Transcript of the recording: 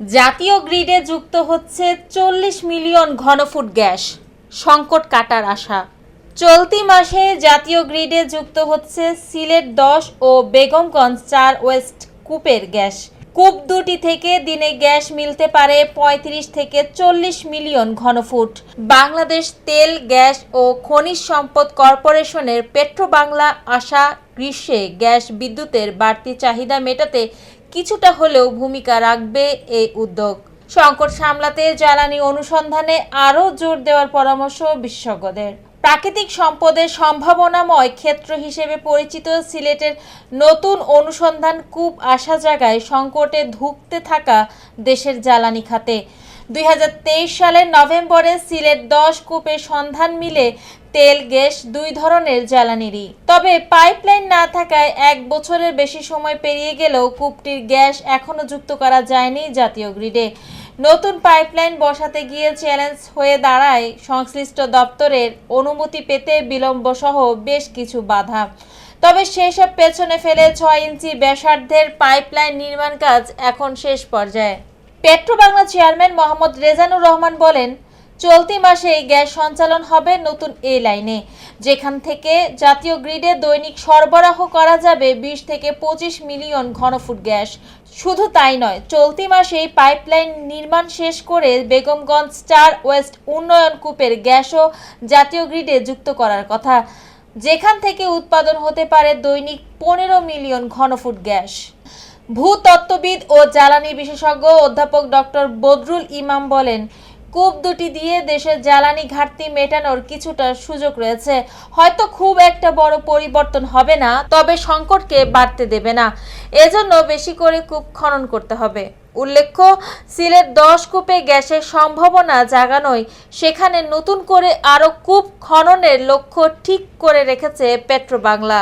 জাতীয় গ্রিডে যুক্ত হচ্ছে চল্লিশ মিলিয়ন ঘনফুট গ্যাস। সংকট কাটার আশা। চলতি মাসে জাতীয় গ্রিডে যুক্ত হচ্ছে সিলেট দশ ও বেগমগঞ্জ চার ওয়েস্ট কূপের গ্যাস। কূপ দুটি থেকে দিনে গ্যাস মিলতে পারে পঁয়ত্রিশ থেকে চল্লিশ মিলিয়ন ঘনফুট। বাংলাদেশ তেল, গ্যাস ও খনিজ সম্পদ কর্পোরেশনের পেট্রোবাংলা আশা গ্রীষ্মে গ্যাস বিদ্যুতের বাড়তি চাহিদা মেটাতে কিছুটা হলেও ভূমিকা রাখবে এই উদ্যোগ। সংকট সামলাতে জ্বালানি অনুসন্ধানে আরও জোর দেওয়ার পরামর্শ বিশেষজ্ঞদের। প্রাকৃতিক সম্পদের সম্ভাবনাময় ক্ষেত্র হিসেবে পরিচিত সিলেটের নতুন অনুসন্ধান কূপ আসা জায়গায় সংকটে ধুঁকতে থাকা দেশের জ্বালানি খাতে। দুই হাজার তেইশ সালের নভেম্বরে সিলেট দশ কূপে সন্ধান মিলে তেল, গ্যাস দুই ধরনের জ্বালানিরই। তবে পাইপলাইন না থাকায় এক বছরের বেশি সময় পেরিয়ে গেলেও কূপটির গ্যাস এখনও যুক্ত করা যায়নি জাতীয় গ্রিডে। নতুন পাইপলাইন বসাতে গিয়ে চ্যালেঞ্জ হয়ে দাঁড়ায় সংশ্লিষ্ট দপ্তরের অনুমতি পেতে বিলম্ব সহ বেশ কিছু বাধা। তবে সেসব পেছনে ফেলে ছয় ইঞ্চি ব্যাসার্ধের পাইপলাইন নির্মাণ কাজ এখন শেষ পর্যায়ে। পেট্রোবাংলা চেয়ারম্যান মোহাম্মদ রেজানুর রহমান বলেন, চলতি মাসে গ্যাস সঞ্চালন হবে নতুন এই লাইনে। যেখান থেকে জাতীয় গ্রিডে দৈনিক সরবরাহ করা যাবে বিশ থেকে পঁচিশ মিলিয়ন ঘনফুট গ্যাস। শুধু তাই নয়, চলতি মাসেই পাইপলাইন নির্মাণ শেষ করে বেগমগঞ্জ স্টার ওয়েস্ট উন্নয়ন কূপের গ্যাসও জাতীয় গ্রিডে যুক্ত করার কথা। যেখান থেকে উৎপাদন হতে পারে দৈনিক পনেরো মিলিয়ন ঘনফুট গ্যাস। ভূতত্ত্ববিদ ও জ্বালানি বিশেষজ্ঞ অধ্যাপক ডক্টর বদরুল ইমাম বলেন, কূপ দুটি দিয়ে দেশের জ্বালানি ঘাটতি মেটানোর কিছুটা সুযোগ রয়েছে। হয়তো খুব একটা বড় পরিবর্তন হবে না, তবে সংকটকে বাড়তে দেবে না। এজন্য বেশি করে কূপ খনন করতে হবে। উল্লেখ্য, সিলেট দশ কূপে গ্যাসের সম্ভাবনা জাগানোয় সেখানে নতুন করে আরও কূপ খননের লক্ষ্য ঠিক করে রেখেছে পেট্রোবাংলা।